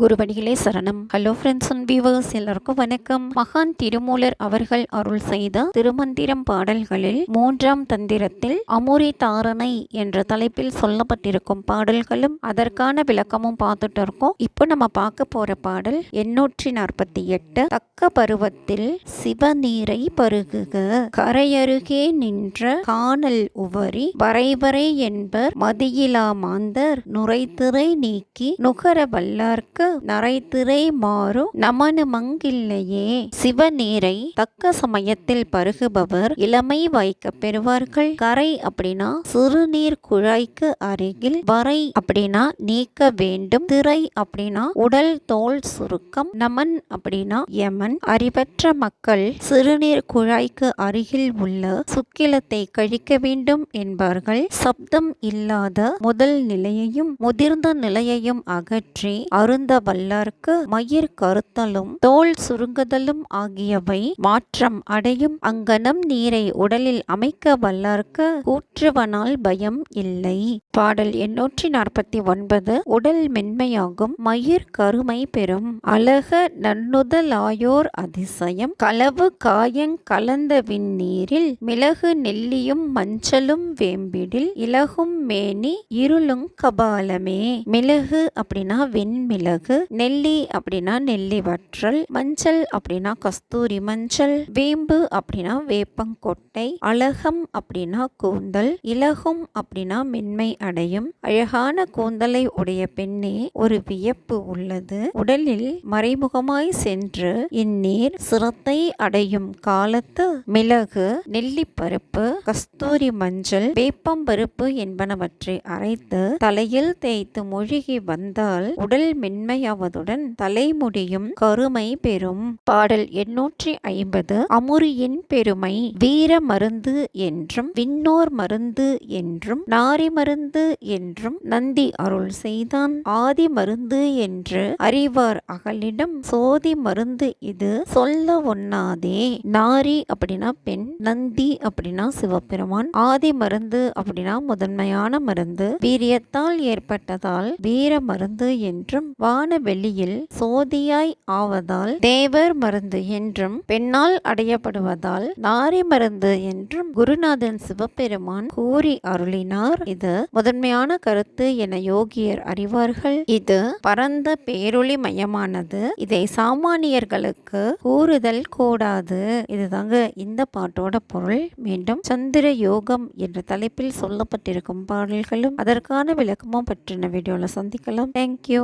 குருவடிகளே சரணம். Hello friends and viewers எல்லாருக்கும் வணக்கம். மகான் திருமூலர் அவர்கள் அருள் செய்த திருமந்திரம் பாடல்களில் மூன்றாம் தந்திரத்தில் அமுரி தாரணை என்ற தலைப்பில் சொல்லப்பட்டிருக்கும் பாடல்களும் அதற்கான விளக்கமும் பார்த்துட்டு இருக்கோம். இப்போ நம்ம பார்க்க போற பாடல் எண்ணூற்றி நாற்பத்தி எட்டு. தக்க பருவத்தில் சிவநீரை பருகுக. கரையருகே நின்ற காணல் உவரி வரைவரை என்பர் மதியிலா மாந்தர் நுரைத்திரை நீக்கி நுகர வல்லார்க்கு நரைத்திரை மாறும். நமனு மங்கில்லையே. சிவநீரை தக்க சமயத்தில் பருகுபவர். இளமை வாய்க்க பெறுவார்கள். கரை அப்படின்னா சிறுநீர் குழாய்க்கு அருகில். வரை அப்படின்னா நீக்க வேண்டும். திரை அப்படின்னா உடல் தோல் சுருக்கம். நமன் அப்படின்னா யமன். அறிவற்ற மக்கள் சிறுநீர் குழாய்க்கு அருகில் உள்ள சுக்கிலத்தை கழிக்க வேண்டும் என்பார்கள். சப்தம் இல்லாத முதல் நிலையையும் முதிர்ந்த நிலையையும் அகற்றி அருந்த வல்லார்க்கு மயிர் கருத்தலும் தோல் சுருங்குதலும் ஆகியவை மாற்றம் அடையும். அங்கனம் நீரை உடலில் அமைக்க வல்லார்க்கு கூற்றுவனால் பயம் இல்லை. பாடல் எண்ணூற்றி நாற்பத்தி ஒன்பது உடல் மென்மையாகும் மயிர் கருமை பெறும். அழக நன்னுதலாயோர் அதிசயம். களவு காயங் கலந்த விண்ணீரில் மிளகு நெல்லியும் மஞ்சளும் வேம்பிடில் இலகும் மேனி இருளும் கபாலமே. மிளகு அப்படின்னா வெண்மிளகு. நெல்லி அப்படின்னா நெல்லி வற்றல் மஞ்சள் அப்படின்னா கஸ்தூரி மஞ்சள் வேம்பு அப்படின்னா வேப்பங்கொட்டை அழகம் அப்படின்னா கூந்தல் இலகும் அப்படின்னா மென்மை அடையும். அழகான கூந்தலை உடைய பெண்ணே ஒரு வியப்பு உள்ளது. உடலில் மறைமுகமாய் சென்று இந்நீர் சிரத்தை அடையும் காலத்து மிளகு நெல்லிப்பருப்பு கஸ்தூரி மஞ்சள் வேப்பம்பருப்பு என்பனவற்றை அரைத்து தலையில் தேய்த்து மூழ்கி வந்தால் உடல் மென்மையாவதுடன் தலைமுடியும் கருமை பெறும். பாடல் எண்ணூற்றி ஐம்பது அமுரியின் பெருமை வீர மருந்து என்றும் விண்ணோர் மருந்து என்றும் நாரி மருந்து என்றும் நந்தி அருள் செய்தான். ஆதி மருந்து என்று அறிவார் அகலிடம் சோதி மருந்து இது சொல்ல ஒண்ணாதே. நாரி அப்படின்னா பெண் நந்தி அப்படின்னா சிவபெருமான் ஆதி மருந்து அப்படின்னா முதன்மையான மருந்து. வீரியத்தால் ஏற்பட்டதால் வீர மருந்து என்றும் வான வெளியில் சோதியாய் ஆவதால் தேவர் மருந்து என்றும் பெண்ணால் அடையப்படுவதால் நாரி மருந்து என்றும் குருநாதன் சிவபெருமான் கூறி அருளினார். இது முதன்மையான கருத்து என யோகியர் அறிவார்கள். இது பரந்த பேரொளி மயமானது. இதை சாமானியர்களுக்கு கூறுதல் கூடாது. இதுதாங்க இந்த பாட்டோட பொருள். மீண்டும் சந்திர யோகம் என்ற தலைப்பில் சொல்லப்பட்டிருக்கும் பாடல்களும் அதற்கான விளக்கமும் பற்றின வீடியோவில் சந்திக்கலாம். தேங்க்யூ